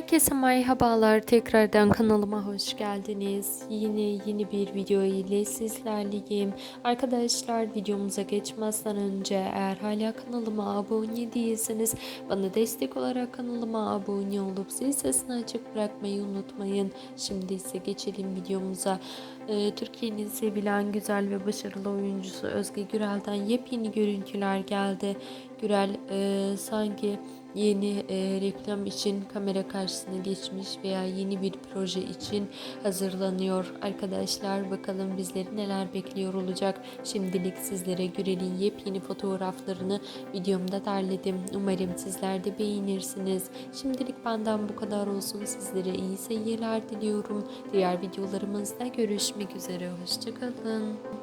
Herkese merhabalar. Tekrardan kanalıma hoş geldiniz. Yine yeni bir video ile sizlerleyim. Arkadaşlar videomuza geçmezden önce eğer hala kanalıma abone değilseniz bana destek olarak kanalıma abone olup zil sesini açık bırakmayı unutmayın. Şimdi ise geçelim videomuza. Ee, Türkiye'nin sevilen güzel ve başarılı oyuncusu Özge Gürel'den yepyeni görüntüler geldi. Gürel e, sanki yeni e, reklam için kamera karşısına geçmiş veya yeni bir proje için hazırlanıyor. Arkadaşlar bakalım bizleri neler bekliyor olacak. Şimdilik sizlere Gürel'in yepyeni fotoğraflarını videomda derledim. Umarım sizler de beğenirsiniz. Şimdilik benden bu kadar olsun. Sizlere iyi seyirler diliyorum. Diğer videolarımızda görüşmek üzere. Hoşçakalın.